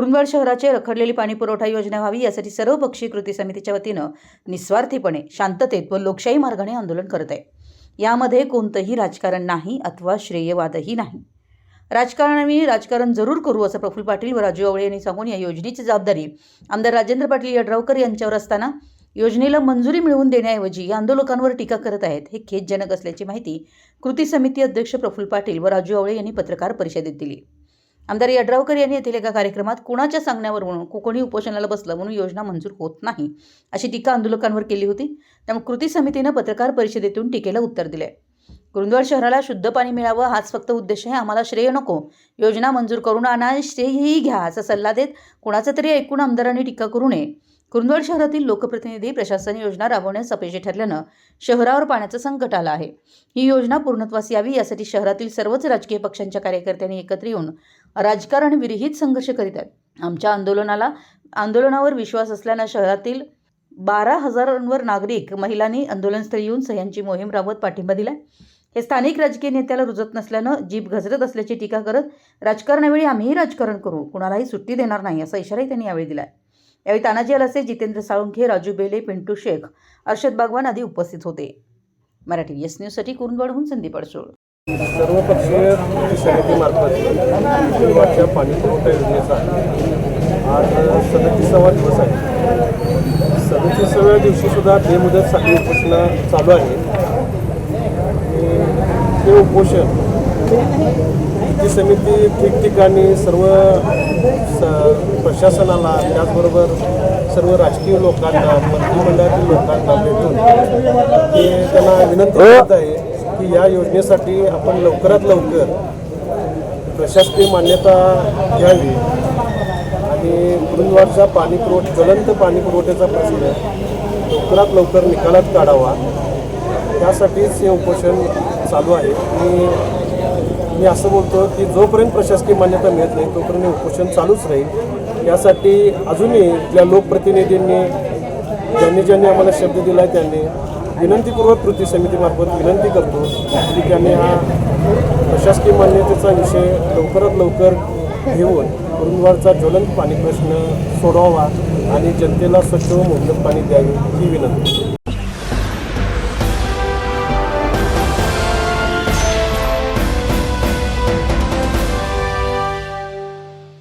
कुरुंदवाड शहराचे रखडलेली पाणी पुरवठा योजना व्हावी यासाठी सर्वपक्षीय कृती समितीच्या वतीनं निस्वार्थीपणे शांततेत व लोकशाही मार्गाने आंदोलन करत आहे. यामध्ये कोणतंही राजकारण नाही अथवा श्रेयवादही नाही. राजकारणाने राजकारण जरूर करू असं प्रफुल्ल पाटील व राजू आवळे यांनी सांगून या योजनेची जबाबदारी आमदार राजेंद्र पाटील यड्रावकर यांच्यावर असताना योजनेला मंजुरी मिळवून देण्याऐवजी या आंदोलकांवर टीका करत आहेत हे खेदजनक असल्याची माहिती कृती समिती अध्यक्ष प्रफुल्ल पाटील व राजू आवळे यांनी पत्रकार परिषदेत दिली. आमदार यड्रावकर यांनी येथील एका कार्यक्रमात कुणाच्या सांगण्यावर म्हणून कोकणी उपोषणाला बसलं म्हणून योजना मंजूर होत नाही अशी टीका आंदोलकांवर केली होती. त्यामुळे कृती समितीनं पत्रकार परिषदेतून टीकेला उत्तर दिले. गुरुद्वार शहराला शुद्ध पाणी मिळावं हाच फक्त उद्देश आहे आम्हाला श्रेय नको. योजना मंजूर करून आणा श्रेयही घ्या असा सल्ला देत कुणाचा तरी ऐकून आमदारांनी टीका करू नये. कुरुंदवाड शहरातील लोकप्रतिनिधी प्रशासन योजना राबवण्यास अपयशी ठरल्यानं शहरावर पाण्याचं संकट आलं आहे. ही योजना पूर्णत्वास यावी यासाठी शहरातील सर्वच राजकीय पक्षांच्या कार्यकर्त्यांनी एकत्र येऊन राजकारण विरहित संघर्ष करीत आहेत. आमच्या आंदोलनाला आंदोलनावर विश्वास असल्यानं शहरातील बारा हजारांवर नागरिक महिलांनी आंदोलनस्थळी येऊन सह्यांची मोहीम राबवत पाठिंबा दिलाय. हे स्थानिक राजकीय नेत्याला रुजत नसल्यानं जीभ घसरत असल्याची टीका करत राजकारणावेळी आम्हीही राजकारण करू कुणालाही सुट्टी देणार नाही असा इशाराही त्यांनी यावेळी दिलाय. यावेळी तानाजी अलसे जितेंद्र साळुंखे राजू बेले पिंटू शेख अर्षद बागवान आदी उपस्थित होते. मराठी एस न्यूजसाठी कुरुंदवाडहून संदीप अडसूळ. सर्वपक्षीय समितीमार्फत कुरुंदवाडच्या पाणी पुरवठा योजनेचा आज सदतीसावा दिवस आहे. सदतीसाव्या दिवशीसुद्धा बेमुदत साखळी उपोषणं चालू आहे. ते उपोषण कृती समिती ठिकठिकाणी सर्व प्रशासनाला त्याचबरोबर सर्व राजकीय लोकांना मंत्रिमंडळातील लोकांना भेटून ते त्यांना विनंती करत आहे की या योजनेसाठी आपण लवकरात लवकर प्रशासकीय मान्यता घ्यावी. आणि कुरुंदवाडचा पाणी पुरवठा ज्वलंत पाणी पुरवठ्याचा प्रश्न लवकरात लवकर निकालात काढावा. त्यासाठीच हे उपोषण चालू आहे. आणि मी असं बोलतो की जोपर्यंत प्रशासकीय मान्यता मिळत नाही तोपर्यंत हे उपोषण चालूच राहील. यासाठी अजूनही ज्या लोकप्रतिनिधींनी ज्यांनी ज्यांनी आम्हाला शब्द दिला आहे त्यांनी विनंतीपूर्वक कृती समितीमार्फत विनंती करतो की त्यांनी हा प्रशासकीय मान्यतेचा विषय लवकरात लवकर घेऊन कुरुंदवाडचा ज्वलंत पाणी प्रश्न सोडवावा आणि जनतेला स्वच्छ व मुबलक पाणी द्यावे ही विनंती.